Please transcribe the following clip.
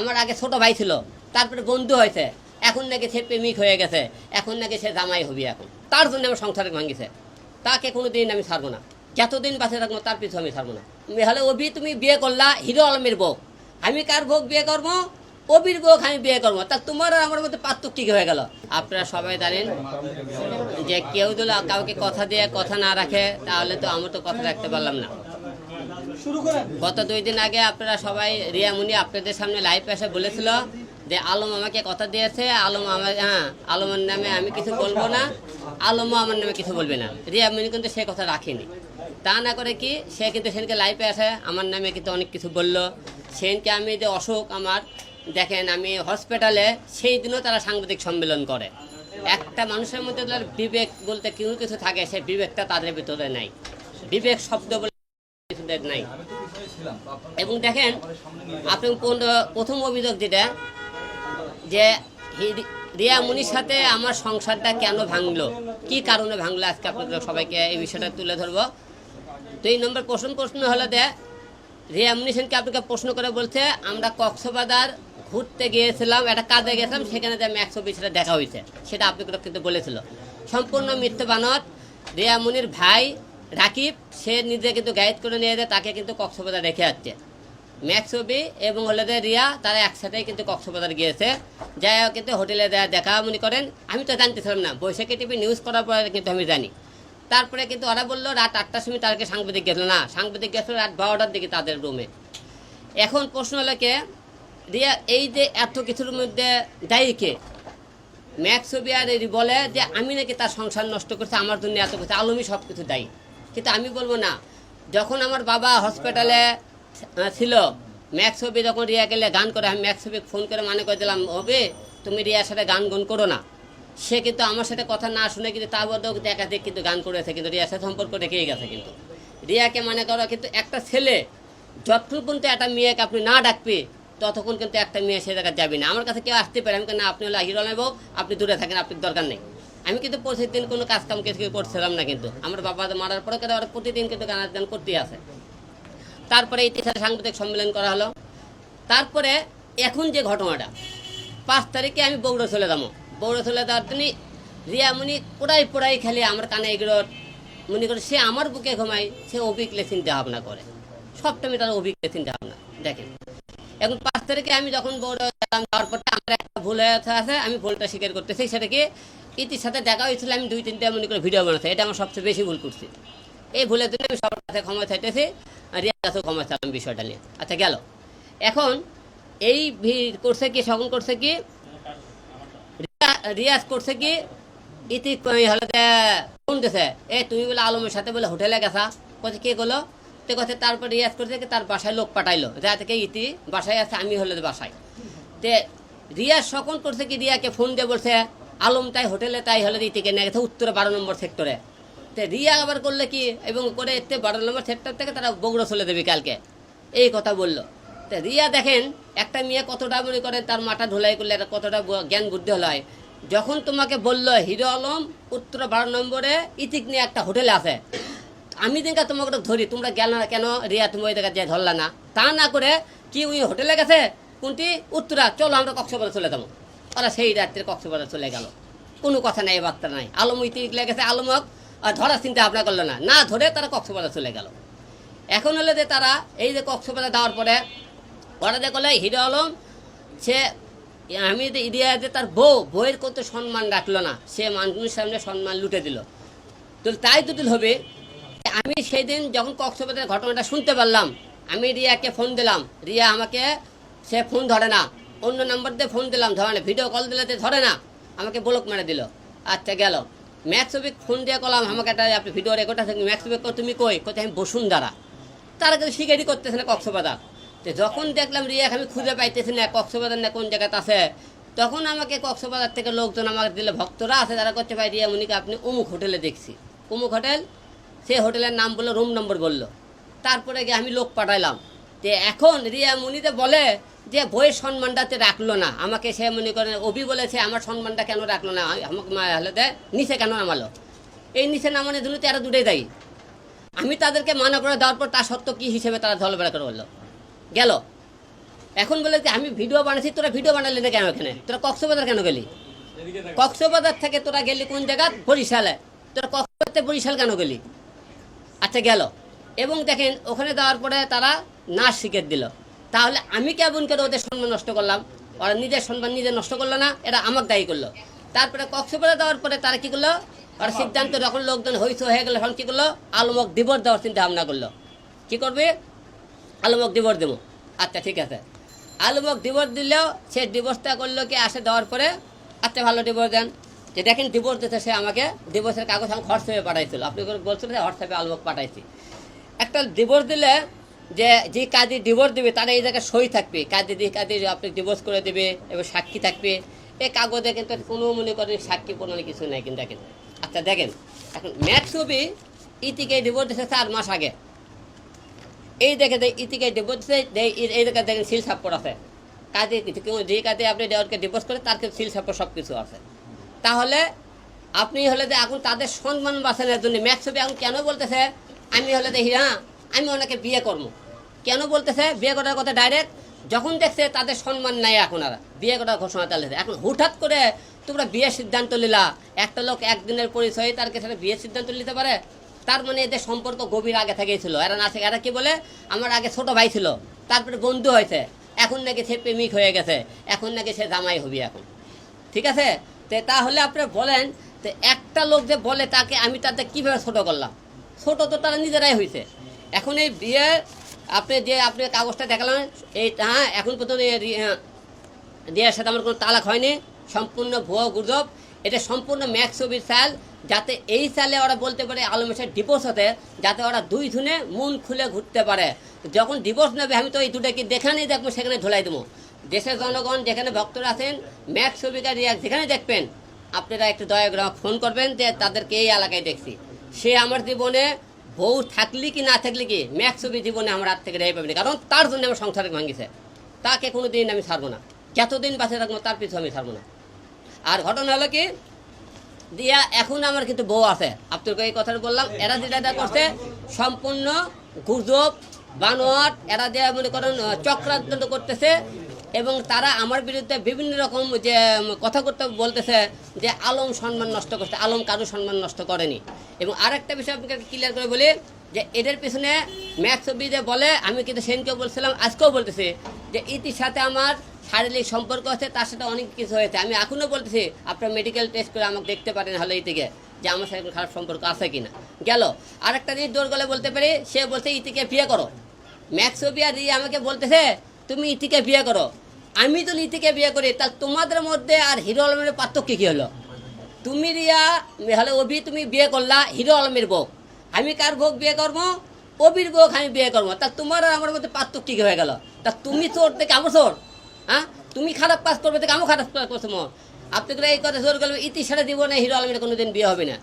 আমার আগে ছোট ভাই ছিল, তারপরে বন্ধু হয়েছে। এখন নাকি সে প্রেমিক হয়ে গেছে, এখন নাকি সে জামাই হবি এখন। তার জন্য আমার সংসারে ভাঙিছে। তাকে কোনো দিন আমি ছাড়বো না। যতদিন বাঁচে থাকব, তার পিছু আমি ছাড়বো না। হলে অভি, তুমি বিয়ে করলা হিরো আলমের বউ। আমি কার বউ বিয়ে করব? অবির বউ আমি বিয়ে করব। তা তোমার আর আমার মধ্যে পার্থক্য কি হয়ে গেল? আপনারা সবাই জানেন যে কেউ যদি কাউকে কথা দিয়ে কথা না রাখে, তাহলে তো আমি তো কথা রাখতে পারলাম না। গত দুই দিন আগে আপনারা সবাই রিয়ামুনি আপনাদের সামনে লাইভ এসে বলেছিল যে আলম আমাকে কথা দিয়েছে, আলম আমার হ্যাঁ আলমের নামে আমি কিছু বলব না আলমও আমার নামে কিছু বলবে না। রিয়ামুনি কিন্তু সে কথা রাখেনি। তা না করে কি, সে কিন্তু সেদিনকে লাইভে আসে, আমার নামে কিন্তু অনেক কিছু বলল। সেদিনকে আমি যে অসুখ আমার, দেখেন আমি হসপিটালে সেই দিনও তারা সাংবাদিক সম্মেলন করে। একটা মানুষের মধ্যে বিবেক বলতে কিছু কিছু থাকে, সে বিবেকটা তাদের ভিতরে নাই। বিবেক শব্দ বলে নাই। এবং দেখেন, আপনি প্রথম অভিযোগ যেটা, যে রিয়া মুনির সাথে আমার সংসারটা কেন ভাঙলো? কি কারণে ভাঙলো? আজকে আপনাদের সবাইকে এই বিষয়টা তুলে ধরবো। তো এই নম্বর প্রশ্ন প্রশ্ন হলো যে, রিয়া সেনকে আপনাকে প্রশ্ন করে বলছে, আমরা কক্সবাজার ঘুরতে গিয়েছিলাম, একটা কাজে গেছিলাম সেখানে যে ম্যাক্স অফিসে দেখা হয়েছে, সেটা আপনাকে কিন্তু বলেছিল। সম্পূর্ণ মিথ্যে বানত রিয়া মুনির ভাই রাকিব, সে নিজে কিন্তু গাইড করে নিয়ে যায়, তাকে কিন্তু কক্সবাজার রেখে যাচ্ছে। ম্যাক্সবি এবং হলে যে রিয়া, তারা একসাথেই কিন্তু কক্সবাজার গিয়েছে। যাই হোক, কিন্তু হোটেলে দেয়া দেখা মনে করেন, আমি তো জানতেছিলাম না, বৈশাখী টিভি নিউজ করার পরে কিন্তু আমি জানি। তারপরে কিন্তু ওরা বলল, রাত আটটার সময় তাদেরকে সাংবাদিক গেছিল না। সাংবাদিক গেছিল রাত বারোটার দিকে তাদের রুমে এখন প্রশ্ন হলো কে? রিয়া, এই যে এত কিছুর মধ্যে দায়ী কে? ম্যাক্স ছবি আর বলে যে, আমি নাকি তার সংসার নষ্ট করছে, আমার জন্য এত কিছু আলমই সব কিছু দায়ী। কিন্তু আমি বলব না। যখন আমার বাবা হসপিটালে ছিল ম্যাক্স ছবি যখন রিয়া গেলে গান করে, আমি ম্যাক্স ছবি ফোন করে মানে করে দিলাম হবে তুমি রিয়ার সাথে গান গুন করো না। সে কিন্তু আমার সাথে কথা না শুনে কিন্তু তার মধ্যেও কিন্তু একাধিক কিন্তু গান করেছে, কিন্তু রিয়ার সাথে সম্পর্ক রেখেই গেছে কিন্তু। রিয়াকে মানে করো কিন্তু একটা ছেলে, যতক্ষণ পর্যন্ত একটা মেয়েকে আপনি না ডাকবে, ততক্ষণ কিন্তু একটা মেয়ে সে জায়গায় যাবে না। আমার কাছে কেউ আসতে পারে, আমি কেন আপনি হলো হিরো নেব আপনি দূরে থাকেন, আপনার দরকার নেই। আমি কিন্তু প্রতিদিন কোনো কাজ কাম কিছু করছিলাম না কিন্তু। আমার বাবা মারার পরে কিন্তু ওরা প্রতিদিন কিন্তু গান গান করতেই আছে তারপরে ইতিহাসে সাংবাদিক সম্মেলন করা হলো। তারপরে এখন যে ঘটনাটা, পাঁচ তারিখে আমি বগুড়া চলে যাব। বগুড়া চলে যাওয়ার জন্য রিয়ামণি পোড়াই পোড়াই খেলে আমার কানে এগুলো, মনে করে সে আমার বুকে ঘুমায়, সে অভিজ্ঞলে চিন্তা ভাবনা করে। সবটাই তার অভিজ্ঞলে চিন্তা ভাবনা, দেখেন। এখন পাঁচ তারিখে আমি যখন গেলাম যাওয়ার পরে আমার একটা ভুল হয়ে আছে, আমি ভুলটা স্বীকার করতেছি, সেটা কি ইতির সাথে দেখা হয়েছিল, আমি দুই তিনটা মনে করে ভিডিও বানাচ্ছি এটা আমার সবচেয়ে বেশি ভুল করছি। এই ভুলের জন্য আমি সবার কাছে ক্ষমা চাইতেছি আর রিয়ার কাছেও ক্ষমা চাইলাম বিষয়টা নিয়ে। আচ্ছা গেল। এখন এই করছে কি সকল করছে কি? রিয়া- রিয়াজ করছে কি? ইতি কই হলে যে, ফোন দিছে। এ, তুমি বলে আলমের সাথে বলে হোটেলে গেছা। কোথায় কে গেলো তো কথা তারপর রিয়াজ করছে কি, তার বাসায় লোক পাঠাইলো। যা থেকে ইতি বাসায় আছে, আমি হলে বাসায়। তে রিয়াজ সকল করছে কি, রিয়াকে ফোন দিয়ে বলছে আলম তাই হোটেলে তাই হলে ইতিকে নিয়ে গেছে উত্তরে বারো নম্বর সেক্টরে তে রিয়া আবার করলে কি? এবং করে এতে বারো নম্বর সেক্টর থেকে তারা বগুড়া চলে দেবে কালকে। এই কথা বলল। তো রিয়া দেখেন, একটা মেয়ে কতটা মনে করে তার মাথা ঢোলাই করলে কতটা জ্ঞান বুদ্ধি হলো হয়। যখন তোমাকে বলল হিরো আলম, উত্তর বারো নম্বরে ইতিক নিয়ে একটা হোটেলে আছে। আমি দিনকা তোমাকে ধরি, তোমরা গেল না কেন রিয়া, তুমি ওই জায়গায় যে ধরলা না? তা না করে কি ওই হোটেলে গেছে? কোনটি? উত্তরা। চলো আমরা কক্সবাজার চলে যাব। ওরা সেই রাত্রে কক্সবাজার চলে গেল। কোনো কথা নাই বার্তা নাই। আলম ইতিক লেগেছে আর ধরার চিন্তা ভাবনা করল না। না ধরে তারা কক্সবাজার চলে গেল। এখন হলে যে তারা এই যে কক্সবাজার দেওয়ার পরে ওরা দেখলে হিরো আলম, সে আমি যে ইডিয়া যে তার বউ, বউয়ের কত সম্মান রাখল না। সে মানুষের সামনে সম্মান লুটে দিল। তো তাই দুদিন হবে। আমি সেই দিন যখন কক্সবাজারের ঘটনাটা শুনতে পারলাম, আমি রিয়াকে ফোন দিলাম। রিয়া আমাকে, সে ফোন ধরে না। অন্য নাম্বার দিয়ে ফোন দিলাম, ধরে না ভিডিও কল দিলে তো ধরে না, আমাকে ব্লক মেরে দিল। আচ্ছা গেল। ম্যাক্সবিক ফোন দিয়ে করলাম, আমাকে একটা আপনি ভিডিও রেকর্ড আছে ম্যাক্সবিক তুমি কই? কোথায় আমি বসুন্ধরা। তারা কিন্তু শিকারি করতেছে না কক্সবাজার। তো যখন দেখলাম রিয়া আমি খুঁজে পাইতেছি না কক্সবাজার না কোন জায়গাতে আছে। তখন আমাকে কক্সবাজার থেকে লোকজন আমাকে দিলে, ভক্তরা আছে, তারা করতে পাই রিয়া, মুনিকে, আপনি অমুক হোটেলে দেখছি। অমুক হোটেল? সেই হোটেলের নাম বলল রুম নম্বর বলল। তারপরে গিয়ে আমি লোক পাঠাইলাম। যে এখন রিয়া মুনিতে বলে যে বইয়ের সম্মানটাতে রাখল না। আমাকে সে মনে করে, অভি বলেছে, আমার সম্মানটা কেন রাখল না? আমি- আমাকে হলে দেয় নিচে কেন নামালো? এই নিচে নামানোর জন্য তো দুটোই দায়ী। আমি তাদেরকে মানা করে দেওয়ার পর তার সত্ত্বেও কী হিসেবে তারা ঝলবেড়া করে বলল? গেল। এখন বলে যে, আমি ভিডিও বানাচ্ছি, তোরা ভিডিও বানালি না কেন এখানে? তোরা কক্সবাজার কেন গেলি? কক্সবাজার থেকে তোরা গেলি কোন জায়গা? বরিশালে। তোরা কক্সবাজার থেকে বরিশাল কেন গেলি? আচ্ছা গেল। এবং দেখেন, ওখানে দেওয়ার পরে তারা নাচ শিখে দিল। তাহলে আমি কেমন করে ওদের সম্মান নষ্ট করলাম? ওরা নিজের সম্মান নিজে নষ্ট করল না এটা আমাকে দায়ী করল। তারপরে কক্সবাজার দেওয়ার পরে তারা কি করল? ওরা সিদ্ধান্ত যখন লোকজন হইস হয়ে গেল, তখন কি করল? আলমক দিবর দেওয়ার চিন্তা ভাবনা করল। কি করবে? আলমক দিবর দেবো। আচ্ছা ঠিক আছে। আলমক দিবস দিলেও সে ডিভোর্সটা করল কি, আসে দেওয়ার পরে? আচ্ছা ভালো ডিভোর্স দেন। যে দেখেন ডিভোর্স দিতে সে আমাকে ডিভোর্সের কাগজ আমি হোয়াটসঅ্যাপে পাঠাইছিল। আপনি বলছিলেন হোয়াটসঅ্যাপে আলমক পাঠাইছি। একটা ডিভোর্স দিলে যে যে কাজে ডিভোর্স দেবে, তারা এই জায়গায় সই থাকবে। কাজে যে কাজে আপনি ডিভোর্স করে দেবে এবং সাক্ষী থাকবে। এই কাগজে কিন্তু কোনো মনে করেন সাক্ষী কোনো কিছু নেই কিন্তু দেখেন। আচ্ছা দেখেন, এখন ম্যাথ ছবি ইতিকে ডিভোর্স দিয়েছে চার মাস আগে। এই দেখে দেয়, ইতিকে ডিভোর্স এই দেখে দেখেন সিল সাপোর্ট আছে কাজে কেউ যে কাজে আপনি দেওয়ারকে ডিভোর্স করে, তার কিন্তু সিল সাপোর্ট সব কিছু আছে। তাহলে আপনি হলে যে এখন তাদের সম্মান বাঁচানোর জন্য ম্যাথ ছবি এখন কেন বলতেছে? আমি হলে দেখি হ্যাঁ আমি ওনাকে বিয়ে করব। কেন বলতেছে? বিয়ে করার কথা ডাইরেক্ট যখন দেখছে তাদের সম্মান নাই এখন আর। বিয়ে করার ঘোষণা চালিয়েছে এখন হঠাৎ করে তোমরা বিয়ের সিদ্ধান্ত নিলা। একটা লোক একদিনের পরিচয়ে তার কাছে বিয়ের সিদ্ধান্ত নিতে পারে। তার মানে এদের সম্পর্ক গভীর আগে থেকেই ছিল। এরা না এরা কি বলে? আমার আগে ছোট ভাই ছিল। তারপরে বন্ধু হয়েছে। এখন নাকি সে প্রেমিক হয়ে গেছে। এখন নাকি সে জামাই হবি এখন। ঠিক আছে? তো তাহলে আপনি বলেন, তো একটা লোক যে বলে তাকে আমি তাদের কীভাবে ছোট করলাম? ছোট তো তারা নিজেরাই হয়েছে এখন এই বিয়ে আপনি যে আপনি কাগজটা দেখালাম এই হ্যাঁ এখন পর্যন্ত এই রি- হ্যাঁ, সাথে আমার কোনো তালাক হয়নি। সম্পূর্ণ ভুয়ো গুজব এটা সম্পূর্ণ ম্যাক্স ছবির চাল যাতে এই চালে ওরা বলতে পারে আলমেশের ডিভোর্স হতে যাতে ওরা দুই ধুনে মন খুলে ঘুরতে পারে। যখন ডিভোর্স নেবে আমি তো এই দুটাকে দেখানেই দেখব সেখানে ঢোলাই দেবো। দেশের জনগণ যেখানে ভক্তরা আছেন ম্যাক্স ছবিকা রিয়াক যেখানে দেখবেন আপনারা একটু দয়া আমাকে ফোন করবেন যে তাদেরকে এই এলাকায় দেখছি। সে আমার জীবনে বউ থাকলে কি না থাকলে কি? ম্যাক্স ছবি জীবনে আমার হাত থেকে রেহাই পাবেন কারণ তার জন্য আমার সংসারে ভাঙিছে। তাকে কোনো দিন আমি ছাড়বো না। যতদিন বাঁচে থাকব, তার পিছু আমি ছাড়বো না। আর ঘটনা হলো কি? দিয়া, এখন আমার কিন্তু বউ আছে। আপনাকে এই কথাটা বললাম। এরা যেটা করছে, সম্পূর্ণ গুজব, বানোয়াট, এরা যে মনে করেন, চক্রান্ত করতেছে। এবং তারা আমার বিরুদ্ধে বিভিন্ন রকম যে কথা করতে বলতেছে যে আলম সম্মান নষ্ট করছে, আলম কারও সম্মান নষ্ট করেনি। এবং আরেকটা বিষয় আপনাকে ক্লিয়ার করে বলি, যে এদের পিছনে ম্যাথ ছবি যে বলে, আমি কিন্তু সেদিনকেও বলছিলাম, আজকেও বলতেছি যে ইতির সাথে আমার শারীরিক সম্পর্ক আছে, তার সাথে অনেক কিছু হয়েছে। আমি এখনও বলতেছি, আপনার মেডিকেল টেস্ট করে আমাকে দেখতে পারেন হলে থেকে যে আমার সাথে খারাপ সম্পর্ক আছে কিনা। গেল। আরেকটা জিনিস দৌড় গলে বলতে পারি, সে বলছে, ইতিকে বিয়ে করো। ম্যাক্সোবিয়া দিয়ে আমাকে বলতেছে, তুমি ইতিকে বিয়ে করো। আমি তো ইতিকে বিয়ে করি, তা তোমাদের মধ্যে আর হিরো আলমের পার্থক্য কী হলো? তুমি রিয়া হলে অভি, তুমি বিয়ে করলা, হিরো আলমের বউ। আমি কার বউ বিয়ে করব? অবির বউ আমি বিয়ে করব। তা তোমার আর আমার মধ্যে পার্থক্য কি হয়ে গেল? তা তুমি চোর থেকে আমার চোর হ্যাঁ? তুমি খারাপ কাজ করবে থেকে আমিও খারাপ কাজ করছ মো আপনি করে এই কথা জোর করবে ইতি ছেড়ে দিব না, হিরো আলমের কোনোদিন বিয়ে হবে না।